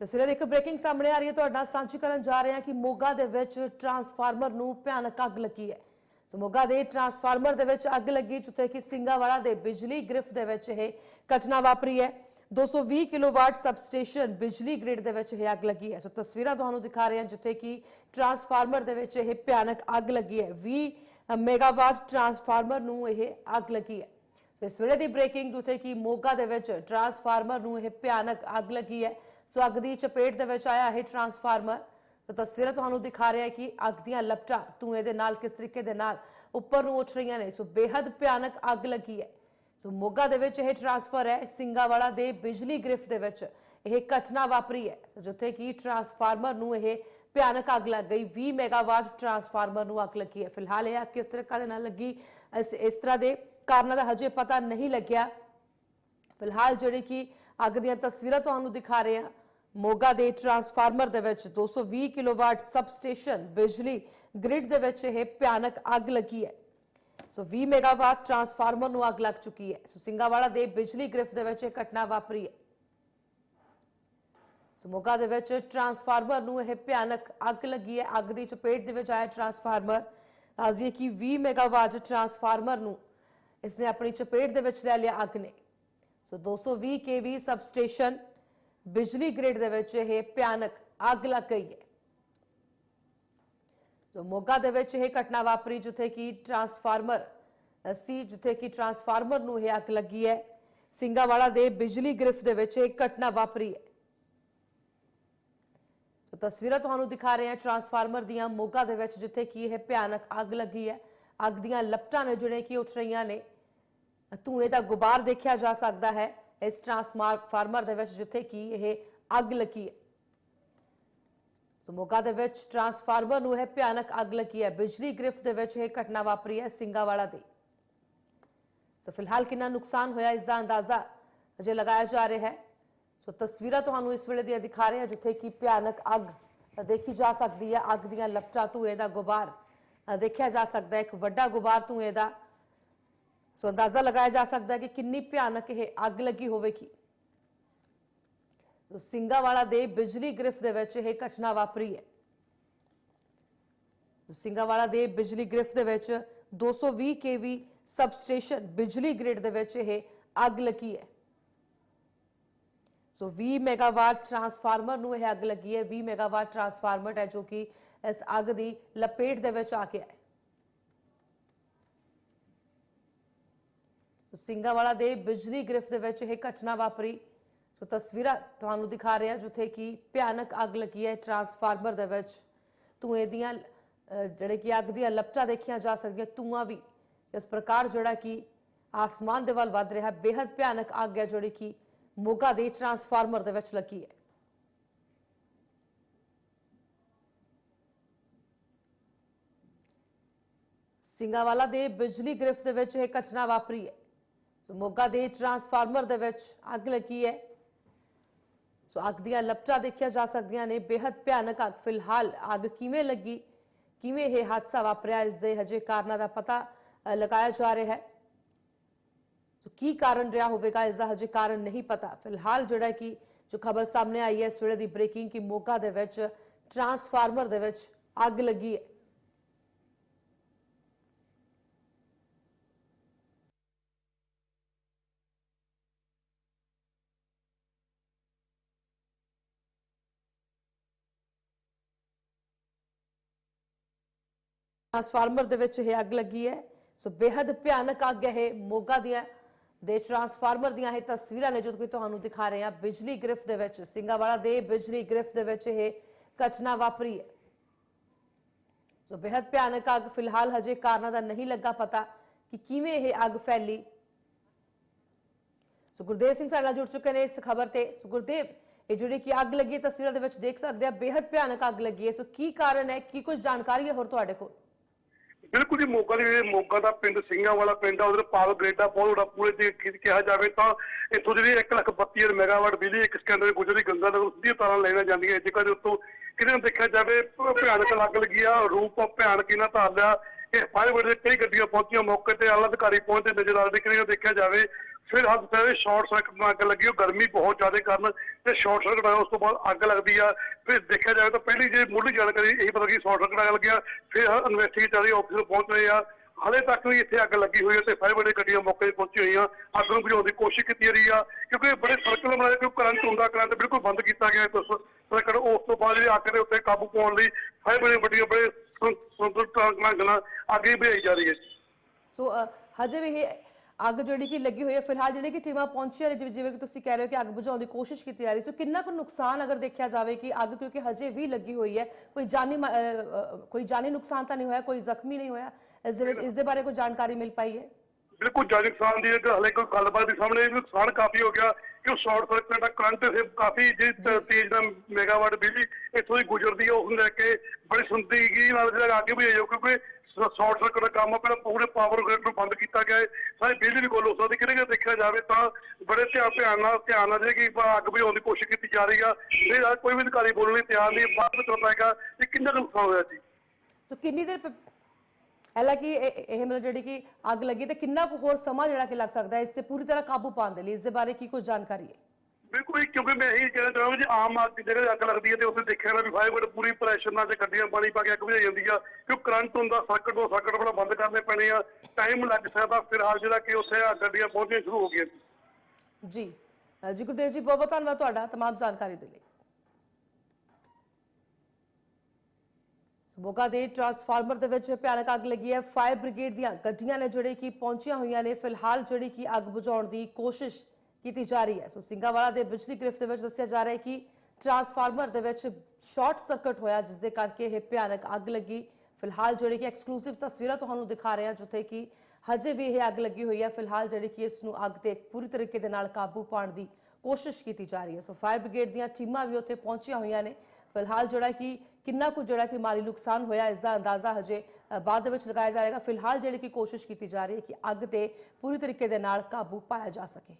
ਤਸਵੀਰਾਂ ਦੀ ਇੱਕ ਬ੍ਰੇਕਿੰਗ ਸਾਹਮਣੇ ਆ ਰਹੀ ਹੈ। ਤੁਹਾਡਾ ਸਾਂਝੀ ਕਰਨ ਜਾ ਰਹੇ ਹਾਂ ਕਿ ਮੋਗਾ ਦੇ ਵਿੱਚ ਟਰਾਂਸਫਾਰਮਰ ਨੂੰ ਭਿਆਨਕ ਅੱਗ ਲੱਗੀ ਹੈ। ਸੋ ਮੋਗਾ ਦੇ ਟਰਾਂਸਫਾਰਮਰ ਦੇ ਵਿੱਚ ਅੱਗ ਲੱਗੀ, ਜਿੱਥੇ ਕਿ ਸਿੰਗਾਵਾਲਾ ਦੇ ਬਿਜਲੀ ਗ੍ਰਿਫ ਦੇ ਵਿੱਚ ਇਹ ਘਟਨਾ ਵਾਪਰੀ ਹੈ। 220 ਕਿਲੋਵਾਟ ਸਬਸਟੇਸ਼ਨ ਬਿਜਲੀ ਗ੍ਰਿਡ ਦੇ ਵਿੱਚ ਇਹ ਅੱਗ ਲੱਗੀ ਹੈ। ਸੋ ਤਸਵੀਰਾਂ ਤੁਹਾਨੂੰ ਦਿਖਾ ਰਹੇ ਹਾਂ, ਜਿੱਥੇ ਕਿ ਟਰਾਂਸਫਾਰਮਰ ਦੇ ਵਿੱਚ ਇਹ ਭਿਆਨਕ ਅੱਗ ਲੱਗੀ ਹੈ। 20 ਮੈਗਾਵਾਟ ਟਰਾਂਸਫਾਰਮਰ ਨੂੰ ਇਹ ਅੱਗ ਲੱਗੀ ਹੈ। ਸੋ ਇਸ ਵੇਲੇ ਦੀ ਬ੍ਰੇਕਿੰਗ ਜਿੱਥੇ ਕਿ ਮੋਗਾ ਦੇ ਵਿੱਚ ਟਰਾਂਸਫਾਰਮਰ ਨੂੰ ਇਹ ਭਿਆਨਕ ਅੱਗ ਲੱਗੀ ਹੈ। ਸੋ ਅੱਗ ਦੀ ਚਪੇਟ ਦੇ ਵਿੱਚ ਆਇਆ ਇਹ ਟਰਾਂਸਫਾਰਮਰ ਤਾਂ ਤਸਵੀਰਾਂ ਤੁਹਾਨੂੰ ਦਿਖਾ ਰਿਹਾ ਕਿ ਅੱਗ ਦੀਆਂ ਲਪਟਾਂ ਧੂਏ ਦੇ ਨਾਲ ਕਿਸ ਤਰੀਕੇ ਦੇ ਨਾਲ ਉੱਪਰ ਨੂੰ ਉੱਠ ਰਹੀਆਂ ਨੇ। ਸੋ ਬੇहद ਭਿਆਨਕ ਅੱਗ ਲੱਗੀ ਹੈ। ਸੋ ਮੋਗਾ ਦੇ ਵਿੱਚ ਇਹ ਟਰਾਂਸਫਰ ਹੈ ਸਿੰਗਾਵਾਲਾ ਦੇ ਬਿਜਲੀ ਗ੍ਰਿਫ ਦੇ ਵਿੱਚ। ਇਹ ਘਟਨਾ ਵਾਪਰੀ ਹੈ। ਜਿੱਥੇ ਕਿ ਟਰਾਂਸਫਾਰਮਰ ਨੂੰ ਇਹ ਭਿਆਨਕ ਅੱਗ ਲੱਗ ਗਈ। 20 ਮੈਗਾਵਾਟ ਟਰਾਂਸਫਾਰਮਰ ਨੂੰ ਅੱਗ ਲੱਗੀ ਹੈ। ਫਿਲਹਾਲ ਇਹ ਅੱਗ ਕਿਸ ਤਰ੍ਹਾਂ ਦੇ ਨਾਲ ਲੱਗੀ, ਇਸ ਇਸ ਤਰ੍ਹਾਂ ਦੇ ਕਾਰਨਾਂ ਦਾ ਹਜੇ ਪਤਾ ਨਹੀਂ ਲੱਗਿਆ। ਫਿਲਹਾਲ ਜਿਹੜੀ ਕਿ ਅੱਗ ਦੀਆਂ ਤਸਵੀਰਾਂ ਤੁਹਾਨੂੰ ਦਿਖਾ ਰਹੇ ਹਾਂ। ਮੋਗਾ ਦੇ ਟਰਾਂਸਫਾਰਮਰ ਦੇ ਵਿੱਚ 220 ਕਿਲੋਵਾਟ ਸਬਸਟੇਸ਼ਨ ਬਿਜਲੀ ਗ੍ਰਿਡ ਦੇ ਵਿੱਚ ਇਹ ਭਿਆਨਕ ਅੱਗ ਲੱਗੀ ਹੈ। ਸੋ 20 ਮੈਗਾਵਾਟ ਟਰਾਂਸਫਾਰਮਰ ਨੂੰ ਅੱਗ ਲੱਗ ਚੁੱਕੀ ਹੈ। ਸੋ ਸਿੰਗਾਵਾਲਾ ਦੇ ਬਿਜਲੀ ਗ੍ਰਿਫ ਦੇ ਵਿੱਚ ਇਹ ਘਟਨਾ ਵਾਪਰੀ ਹੈ। ਸੋ ਮੋਗਾ ਦੇ ਵਿੱਚ ਟਰਾਂਸਫਾਰਮਰ ਨੂੰ ਇਹ ਭਿਆਨਕ ਅੱਗ ਲੱਗੀ ਹੈ। ਅੱਗ ਦੀ ਚਪੇਟ ਦੇ ਵਿੱਚ ਆਇਆ ਟਰਾਂਸਫਾਰਮਰ। ਆਜ਼ੀਏ ਕਿ 20 ਮੈਗਾਵਾਟ ਟਰਾਂਸਫਾਰਮਰ ਨੂੰ ਇਸਨੇ ਆਪਣੀ ਚਪੇਟ ਦੇ ਵਿੱਚ ਲੈ ਲਿਆ ਅੱਗ ਨੇ। ਸੋ 220 ਕੇਵੀ ਸਬਸਟੇਸ਼ਨ ਬਿਜਲੀ ਗ੍ਰਿਡ ਦੇ ਵਿੱਚ ਇਹ ਭਿਆਨਕ ਅੱਗ ਲੱਗ ਗਈ ਹੈ। ਸੋ ਮੋਗਾ ਦੇ ਵਿੱਚ ਇਹ ਘਟਨਾ ਵਾਪਰੀ ਜਿੱਥੇ ਕਿ ਟਰਾਂਸਫਾਰਮਰ ਸੀ, ਜਿੱਥੇ ਕਿ ਟਰਾਂਸਫਾਰਮਰ ਨੂੰ ਇਹ ਅੱਗ ਲੱਗੀ ਹੈ। ਸਿੰਗਾਵਾਲਾ ਦੇ ਬਿਜਲੀ ਗ੍ਰਿਫ ਦੇ ਵਿੱਚ ਇਹ ਘਟਨਾ ਵਾਪਰੀ ਹੈ। ਸੋ ਤਸਵੀਰਾਂ ਤੁਹਾਨੂੰ ਦਿਖਾ ਰਹੇ ਹਾਂ ਟਰਾਂਸਫਾਰਮਰ ਦੀਆਂ ਮੋਗਾ ਦੇ ਵਿੱਚ ਜਿੱਥੇ ਕਿ ਇਹ ਭਿਆਨਕ ਅੱਗ ਲੱਗੀ ਹੈ। ਅੱਗ ਦੀਆਂ ਲਪਟਾਂ ਨੇ ਜਿਹੜੇ ਕਿ ਉੱਠ ਰਹੀਆਂ ਨੇ। ਧੂਏ ਦਾ ਗੁਬਾਰ ਦੇਖਿਆ ਜਾ ਸਕਦਾ ਹੈ। ਇਸ ਟਰਾਂਸਫਾਰਮਰ ਦੇ ਵਿੱਚ ਜਿੱਥੇ ਕਿ ਇਹ ਅੱਗ ਲੱਗੀ ਹੈ। ਸੋ ਮੋਗਾ ਦੇ ਵਿੱਚ ਟਰਾਂਸਫਾਰਮਰ ਨੂੰ ਇਹ ਭਿਆਨਕ ਅੱਗ ਲੱਗੀ ਹੈ। ਬਿਜਲੀ ਗ੍ਰਿਫ ਦੇ ਵਿੱਚ ਇਹ ਘਟਨਾ ਵਾਪਰੀ ਹੈ ਸਿੰਗਾਵਾਲਾ ਦੀ। ਸੋ ਫਿਲਹਾਲ ਕਿੰਨਾ ਨੁਕਸਾਨ ਹੋਇਆ ਇਸ ਦਾ ਅੰਦਾਜ਼ਾ ਅਜੇ ਲਗਾਇਆ ਜਾ ਰਿਹਾ ਹੈ। ਸੋ ਤਸਵੀਰਾਂ ਤੁਹਾਨੂੰ ਇਸ ਵੇਲੇ ਦੀਆਂ ਦਿਖਾ ਰਹੇ ਹਾਂ ਜਿੱਥੇ ਕਿ ਭਿਆਨਕ ਅੱਗ ਦੇਖੀ ਜਾ ਸਕਦੀ ਹੈ। ਅੱਗ ਦੀਆਂ ਲਪਟਾਂ ਧੂਏ ਦਾ ਗੁਬਾਰ ਦੇਖਿਆ ਜਾ ਸਕਦਾ ਹੈ। ਇੱਕ ਵੱਡਾ ਗੁਬਾਰ ਧੂਏ ਦਾ ਸੋ ਅੰਦਾਜ਼ਾ ਲਗਾਇਆ ਜਾ ਸਕਦਾ ਹੈ ਕਿ ਕਿੰਨੀ ਭਿਆਨਕ ਇਹ ਅੱਗ ਲੱਗੀ ਹੋਵੇਗੀ। ਸੋ ਸਿੰਗਾਵਾਲਾ ਦੇ ਬਿਜਲੀ ਗ੍ਰਿਫ ਦੇ ਵਿੱਚ ਇਹ ਘਟਨਾ ਵਾਪਰੀ ਹੈ। ਸੋ ਸਿੰਗਾਵਾਲਾ ਦੇ ਬਿਜਲੀ ਗ੍ਰਿਫ ਦੇ ਵਿੱਚ 220 ਕੇਵੀ ਸਬਸਟੇਸ਼ਨ ਬਿਜਲੀ ਗ੍ਰਿਡ ਦੇ ਵਿੱਚ ਇਹ ਅੱਗ ਲੱਗੀ ਹੈ। ਸੋ 20 ਮੈਗਾਵਾਟ ਟਰਾਂਸਫਾਰਮਰ ਨੂੰ ਇਹ ਅੱਗ ਲੱਗੀ ਹੈ। 20 ਮੈਗਾਵਾਟ ਟਰਾਂਸਫਾਰਮਰ ਹੈ ਜੋ ਕਿ ਇਸ ਅੱਗ ਦੀ ਲਪੇਟ ਦੇ ਵਿੱਚ ਆ ਗਿਆ ਹੈ ਸੋ ਦੇ ਬਿਜਲੀ ਗ੍ਰਿਫ ਦੇ ਵਿੱਚ ਇਹ ਘਟਨਾ ਵਾਪਰੀ। ਸੋ ਤਸਵੀਰਾਂ ਤੁਹਾਨੂੰ ਦਿਖਾ ਰਹੇ ਹਾਂ, ਜਿੱਥੇ ਕਿ ਭਿਆਨਕ ਅੱਗ ਲੱਗੀ ਹੈ ਟਰਾਂਸਫਾਰਮਰ ਦੇ ਵਿੱਚ। ਧੂਏ ਦੀਆਂ ਜਿਹੜੇ ਕਿ ਅੱਗ ਦੀਆਂ ਲਪਟਾਂ ਦੇਖੀਆਂ ਜਾ ਸਕਦੀਆਂ, ਧੂਆਂ ਵੀ। ਇਸ ਪ੍ਰਕਾਰ ਜਿਹੜਾ ਕਿ ਆਸਮਾਨ ਦੇ ਵੱਲ ਵੱਧ ਰਿਹਾ ਹੈ ਬੇहद ਭਿਆਨਕ ਅੱਗ ਹੈ ਜਿਹੜੀ ਕਿ ਮੋਗਾ ਦੇ ਟਰਾਂਸਫਾਰਮਰ ਦੇ ਵਿੱਚ ਲੱਗੀ ਹੈ। ਸਿੰਗਾਵਾਲਾ ਦੇ ਬਿਜਲੀ ਗ੍ਰਿਫ ਦੇ ਵਿੱਚ ਇਹ ਘਟਨਾ ਵਾਪਰੀ ਹੈ। ਸੋ ਮੋਗਾ ਦੇ ਟਰਾਂਸਫਾਰਮਰ ਦੇ ਵਿੱਚ ਅੱਗ ਲੱਗੀ ਹੈ। ਸੋ ਅੱਗ ਦੀਆਂ ਲਪਟਾਂ ਦੇਖੀਆਂ ਜਾ ਸਕਦੀਆਂ ਨੇ। ਬੇहद ਭਿਆਨਕ ਅੱਗ ਫਿਲਹਾਲ ਅੱਗ ਕਿਵੇਂ ਲੱਗੀ? ਕਿਵੇਂ ਇਹ ਹਾਦਸਾ ਵਾਪਰਿਆ? ਇਸ ਦੇ ਹਜੇ ਕਾਰਨਾਂ ਦਾ ਪਤਾ ਲਗਾਇਆ ਜਾ ਰਿਹਾ ਹੈ। ਸੋ ਕੀ ਕਾਰਨ ਰਿਹਾ ਹੋਵੇਗਾ? ਇਸ ਦਾ ਹਜੇ ਕਾਰਨ ਨਹੀਂ ਪਤਾ। ਫਿਲਹਾਲ ਜਿਹੜਾ ਕਿ ਜੋ ਖਬਰ ਸਾਹਮਣੇ ਆਈ ਹੈ, ਇਸ ਵੇਲੇ ਦੀ ਬ੍ਰੇਕਿੰਗ ਕਿ ਮੋਗਾ ਦੇ ਵਿੱਚ ਟਰਾਂਸਫਾਰਮਰ ਦੇ ਵਿੱਚ ਅੱਗ ਲੱਗੀ ਹੈ। ਟਰਾਂਸਫਾਰਮਰ ਦੇ ਵਿੱਚ ਇਹ ਅੱਗ ਲੱਗੀ ਹੈ। ਸੋ ਬੇहद ਭਿਆਨਕ ਅੱਗ ਹੈ ਮੋਗਾ ਦੀਆਂ ਦੇ ਟਰਾਂਸਫਾਰਮਰ ਦੀਆਂ ਇਹ ਤਸਵੀਰਾਂ ਨੇ ਜੋ ਕਿ ਤੁਹਾਨੂੰ ਦਿਖਾ ਰਹੇ ਹਾਂ। ਬਿਜਲੀ ਗ੍ਰਿਫਟ ਦੇ ਵਿੱਚ ਸਿੰਘਾਵਾਲਾ ਦੇ ਬਿਜਲੀ ਗ੍ਰਿਫਟ ਦੇ ਵਿੱਚ ਇਹ ਘਟਨਾ ਵਾਪਰੀ ਹੈ। ਸੋ ਬੇहद ਭਿਆਨਕ ਅੱਗ ਫਿਲਹਾਲ ਹਜੇ ਕਾਰਨਾਂ ਦਾ ਨਹੀਂ ਲੱਗਾ ਪਤਾ ਕਿ ਕਿਵੇਂ ਇਹ ਅੱਗ ਫੈਲੀ। ਸੋ ਗੁਰਦੇਵ ਸਿੰਘ ਸਾਡੇ ਨਾਲ ਜੁੜ ਚੁੱਕੇ ਨੇ ਇਸ ਖਬਰ ਤੇ। ਸੋ ਗੁਰਦੇਵ, ਇਹ ਜਿਹੜੀ ਕਿ ਅੱਗ ਲੱਗੀ ਤਸਵੀਰਾਂ ਦੇ ਵਿੱਚ ਦੇਖ ਸਕਦੇ ਆ ਬੇਹਦ ਭਿਆਨਕ ਅੱਗ ਲੱਗੀ ਹੈ। ਸੋ ਕੀ ਕਾਰਨ ਹੈ? ਕੀ ਕੁਝ ਜਾਣਕਾਰੀ ਹੈ ਹੋਰ ਤੁਹਾਡੇ ਕੋਲ? ਬਿਲਕੁਲ ਜੀ ਮੋਗਾ ਦੇ ਜਿਹੜੇ ਮੋਗਾ ਦਾ ਪਿੰਡ ਸਿੰਘਾਂ ਵਾਲਾ ਪਿੰਡ ਆ ਉਧਰ ਪਾਵਰ ਗ੍ਰੇਡਾ ਬਹੁਤ ਵੱਡਾ ਪੂਰੇ ਦੇ ਕਿਹਾ ਜਾਵੇ ਤਾਂ ਇੱਥੋਂ ਜਿਹੜੀ 1,32,000 ਮੈਗਾਵਾਟ ਬਿਜਲੀ ਇੱਕ ਸਕਿੰਟ ਦੇ ਗੁਜਰੀ ਗੰਗਾ ਨਗਰ ਸਿੱਧੀਆਂ ਤਾਰਾਂ ਲੈਣਾ ਜਾਂਦੀਆਂ ਜੇਕਰ ਦੇ ਉੱਤੋਂ ਕਿਤੇ ਨੂੰ ਦੇਖਿਆ ਜਾਵੇ ਭਿਆਨਕ ਲੱਗ ਲੱਗੀ ਆ ਰੂਪ ਭਿਆਨਕ ਇਹਨਾਂ ਧਾਰ ਲਿਆ ਇਹ ਫਾਇਰ ਬ੍ਰਿਗੇਡ ਦੇ ਕਈ ਗੱਡੀਆਂ ਪਹੁੰਚੀਆਂ ਮੌਕੇ ਤੇ ਆਲਾ ਅਧਿਕਾਰੀ ਪਹੁੰਚਦੇ ਨਜ਼ਰ ਆ ਰਹੇ ਕਿਤੇ ਨੂੰ ਦੇਖਿਆ ਜਾਵੇ ਫਿਰ ਹੱਦ ਤੇ ਸ਼ਾਰਟ ਸਰਕਟ ਨਾਲ ਅੱਗ ਲੱਗੀ ਉਹ ਗਰਮੀ ਬਹੁਤ ਜ਼ਿਆਦਾ ਕਾਰਨ ਤੇ ਸ਼ਾਰਟ ਸਰਕਟ ਆਇਆ ਉਸ ਤੋਂ ਬਾਅਦ ਅੱਗ ਲੱਗਦੀ ਆ ਫਿਰ ਦੇਖਿਆ ਜਾਵੇ ਤਾਂ ਪਹਿਲੀ ਜੇ ਮੁੱਢਲੀ ਜਾਣਕਾਰੀ ਇਹ ਪਤਾ ਕਿ ਸ਼ਾਰਟ ਸਰਕਟ ਅੱਗ ਲੱਗਿਆ ਫਿਰ ਇਨਵੈਸਟੀਗੇਟਰੀ ਆਫਿਸਰ ਪਹੁੰਚ ਰਹੇ ਆ। ਹਲੇ ਤੱਕ ਵੀ ਇੱਥੇ ਅੱਗ ਲੱਗੀ ਹੋਈ ਹੈ ਤੇ ਫਾਇਰ ਬ੍ਰਿਗੇਡ ਗੱਡੀਆਂ ਮੌਕੇ ਤੇ ਪਹੁੰਚੀ ਹੋਈਆਂ। ਅੱਗ ਨੂੰ ਬੁਝਾਉਣ ਦੀ ਕੋਸ਼ਿਸ਼ ਕੀਤੀ ਜਾ ਰਹੀ ਆ, ਕਿਉਂਕਿ ਬੜੇ ਸਰਕਲ ਬਣਾਏ ਕਿ ਕਰੰਟ ਹੁੰਦਾ ਕਰੰਟ ਬਿਲਕੁਲ ਬੰਦ ਕੀਤਾ ਗਿਆ ਹੈ। ਸਰਕਟ ਉਸ ਤੋਂ ਬਾਅਦ ਜਿਹੜੀ ਅੱਗ ਦੇ ਉੱਤੇ ਕਾਬੂ ਪਾਉਣ ਲਈ ਫਾਇਰ ਬ੍ਰਿਗੇਡ ਗੱਡੀਆਂ ਬੜੇ ਸੰਤੁਲਨ ਨਾਲ ਅੱਗੇ ਭਜਾਈ ਜਾ ਰਹੀ ਹੈ। ਸੋ ਹਜੇ ਵੀ ਅੱਗ ਜਿਹੜੀ ਕਿ ਲੱਗੀ ਹੋਈ ਹੈ ਫਿਲਹਾਲ ਜਿਹੜੇ ਕਿ ਟੀਮਾਂ ਪਹੁੰਚੀਆਂ ਨੇ ਜਿਵੇਂ ਕਿ ਤੁਸੀਂ ਕਹਿ ਰਹੇ ਹੋ ਕਿ ਅੱਗ ਬੁਝਾਉਣ ਦੀ ਕੋਸ਼ਿਸ਼ ਕੀਤੀ ਜਾ ਰਹੀ ਸੋ ਕਿੰਨਾ ਕੁ ਨੁਕਸਾਨ ਅਗਰ ਦੇਖਿਆ ਜਾਵੇ ਕਿ ਅੱਗ ਕਿਉਂਕਿ ਹਜੇ ਵੀ ਲੱਗੀ ਹੋਈ ਹੈ ਕੋਈ ਜਾਨੀ ਕੋਈ ਜਾਨੀ ਨੁਕਸਾਨ ਤਾਂ ਨਹੀਂ ਹੋਇਆ ਕੋਈ ਜ਼ਖਮੀ ਨਹੀਂ ਹੋਇਆ ਇਸ ਦੇ ਵਿੱਚ ਇਸ ਦੇ ਬਾਰੇ ਕੋਈ ਜਾਣਕਾਰੀ ਮਿਲ ਪਾਈ ਹੈ? ਬਿਲਕੁਲ ਜਾਨੀ ਨੁਕਸਾਨ ਦੀ ਇੱਕ ਹਲੇ ਕੋਈ ਗੱਲਬਾਤ ਦੇ ਸਾਹਮਣੇ ਨੁਕਸਾਨ ਕਾਫੀ ਹੋ ਗਿਆ ਕਿ ਉਹ ਸ਼ਾਰਟ ਸਰਕਟ ਦਾ ਕਰੰਟ ਫਿਰ ਕਾਫੀ ਜੇ ਤੇਜ਼ ਦਾ ਮੈਗਾਵਾਟ ਬਿਜਲੀ ਇੱਥੋਂ ਦੀ ਗੁਜ਼ਰਦੀ ਹੈ ਉਸ ਨੂੰ ਲੈ ਕੇ ਬੜੀ ਸੰਦੀਗੀ ਨਾਲ ਜਿਹੜਾ ਅੱਗੇ ਵੀ ਆਇਓ ਕਿਉਂਕਿ ਸ਼ਾਰਟ ਸਰਕਟ ਦਾ ਕੰਮ ਪਹਿਲਾਂ ਪੂਰੇ ਪਾਵਰ ਗ੍ਰਿਡ ਨੂੰ ਬੰਦ ਕੀਤਾ ਗਿਆ ਹੈ ਸਾਰੀ ਬਿਜਲੀ ਵੀ ਕੋਲ ਹੋ ਸਕਦੀ ਕਿਤੇ ਦੇਖਿਆ ਜਾਵੇ ਤਾਂ ਬੜੇ ਧਿਆਨ ਧਿਆਨ ਨਾਲ ਧਿਆਨ ਨਾਲ ਜਿਹੜੀ ਕਿ ਅੱਗ ਬੁਝਾਉਣ ਦੀ ਕੋਸ਼ਿਸ਼ ਕੀਤੀ ਜਾ ਰਹੀ ਆ। ਇਹ ਕੋਈ ਵੀ ਅਧਿਕਾਰੀ ਬੋਲਣ ਲਈ ਤਿਆਰ ਨਹੀਂ, ਬਾਅਦ ਵਿੱਚ ਪਏਗਾ ਕਿ ਕਿੰਨਾ ਨੁਕਸਾਨ ਹੋਇਆ ਜੀ। ਸੋ ਕਿੰਨੀ ਦੇਰ ਹਾਲਾਂਕਿ ਇਹ ਮਤਲਬ ਜਿਹੜੀ ਕਿ ਅੱਗ ਲੱਗੀ ਤੇ ਕਿੰਨਾ ਕੁ ਹੋਰ ਸਮਾਂ ਜਿਹੜਾ ਕਿ ਲੱਗ ਸਕਦਾ ਹੈ, ਇਸ ਤੇ ਪੂਰੀ ਤਰ੍ਹਾਂ ਕਾਬੂ ਪਾਉਣ ਦੇ ਲਈ ਇਸ ਦੇ ਬਾਰੇ ਕੀ ਕੁਝ ਜਾਣਕਾਰੀ ਹੈ? ਬਿਲਕੁਲ ਜੀ, ਕਿਉਂਕਿ ਮੈਂ ਇਹੀ ਕਹਿਣਾ ਚਾਹਾਂਗਾ ਜੇ ਆਮ ਅੱਗ ਜਿਹੜੇ ਅੱਗ ਲੱਗਦੀ ਹੈ ਤੇ ਉੱਥੇ ਦੇਖਿਆ ਨਾ ਵੀ ਫਾਇਰ ਬ੍ਰਿਗੇਡ ਪੂਰੀ ਪ੍ਰੈਸ਼ਰ ਨਾਲ ਤੇ ਗੱਡੀਆਂ ਪਾਣੀ ਪਾ ਕੇ ਅੱਗ ਬੁਝਾਈ ਜਾਂਦੀ ਆ ਕਿਉਂ ਕਰੰਟ ਹੁੰਦਾ ਸਰਕਟ ਤੋਂ ਸਰਕਟ ਬੜਾ ਬੰਦ ਕਰਨੇ ਪੈਣੇ ਆ ਟਾਈਮ ਲੱਗ ਸਕਦਾ ਫਿਲਹਾਲ ਜਿਹੜਾ ਕਿ ਉੱਥੇ ਆ ਗੱਡੀਆਂ ਪਹੁੰਚਣੀਆਂ ਸ਼ੁਰੂ ਹੋ ਗਈਆਂ ਜੀ ਅ, ਜੀ ਗੁਰਦੇਵ ਜੀ ਬਹੁਤ ਬਹੁਤ ਧੰਨਵਾਦ ਤੁਹਾਡਾ तमाम ਜਾਣਕਾਰੀ ਦੇ ਲਈ ਸਬੋਗਾ ਦੇ ਟਰਾਂਸਫਾਰਮਰ ਦੇ ਵਿੱਚ ਭਿਆਨਕ ਅੱਗ ਲੱਗੀ ਹੈ ਫਾਇਰ ਬ੍ਰਿਗੇਡ ਦੀਆਂ ਗੱਡੀਆਂ ਨੇ ਜਿਹੜੇ ਕਿ ਪਹੁੰਚੀਆਂ ਹੋਈਆਂ ਨੇ ਫਿਲਹਾਲ ਜਿਹੜੀ ਕਿ ਅੱਗ ਬੁਝਾਉਣ ਦੀ ਕੋਸ਼ਿਸ਼ ਕੀਤੀ ਜਾ ਰਹੀ ਹੈ। ਸੋ ਸਿੰਘਾਵਾਲਾ ਦੇ ਬਿਜਲੀ ਗ੍ਰਿਫਤ ਦੇ ਵਿੱਚ ਦੱਸਿਆ ਜਾ ਰਿਹਾ ਹੈ ਕਿ ਟਰਾਂਸਫਾਰਮਰ ਦੇ ਵਿੱਚ ਸ਼ਾਰਟ ਸਰਕਟ ਹੋਇਆ, ਜਿਸ ਦੇ ਕਰਕੇ ਇਹ ਭਿਆਨਕ ਅੱਗ ਲੱਗੀ। ਫਿਲਹਾਲ ਜਿਹੜੀ ਕਿ ਐਕਸਕਲੂਸਿਵ ਤਸਵੀਰਾਂ ਤੁਹਾਨੂੰ ਦਿਖਾ ਰਹੇ ਹਾਂ, ਜਿੱਥੇ ਕਿ ਹਜੇ ਵੀ ਇਹ ਅੱਗ ਲੱਗੀ ਹੋਈ ਹੈ। ਫਿਲਹਾਲ ਜਿਹੜੀ ਕਿ ਇਸ ਨੂੰ ਅੱਗ ਤੇ ਪੂਰੀ ਤਰੀਕੇ ਦੇ ਨਾਲ ਕਾਬੂ ਪਾਉਣ ਦੀ ਕੋਸ਼ਿਸ਼ ਕੀਤੀ ਜਾ ਰਹੀ ਹੈ। ਸੋ ਫਾਇਰ ਬ੍ਰਿਗੇਡ ਦੀਆਂ ਟੀਮਾਂ ਵੀ ਉੱਥੇ ਪਹੁੰਚੀਆਂ ਹੋਈਆਂ ਨੇ। ਫਿਲਹਾਲ ਜਿਹੜਾ ਕਿ ਕਿੰਨਾ ਕੁ ਜਿਹੜਾ ਕਿ ਮਾਲੀ ਨੁਕਸਾਨ ਹੋਇਆ, ਇਸ ਦਾ ਅੰਦਾਜ਼ਾ ਹਜੇ ਬਾਅਦ ਦੇ ਵਿੱਚ ਲਗਾਇਆ ਜਾਏਗਾ। ਫਿਲਹਾਲ ਜਿਹੜੀ ਕਿ ਕੋਸ਼ਿਸ਼ ਕੀਤੀ ਜਾ ਰਹੀ ਹੈ ਕਿ ਅੱਗ ਤੇ ਪੂਰੀ ਤਰੀਕੇ ਦੇ ਨਾਲ ਕਾਬੂ ਪਾਇਆ ਜਾ ਸਕੇ।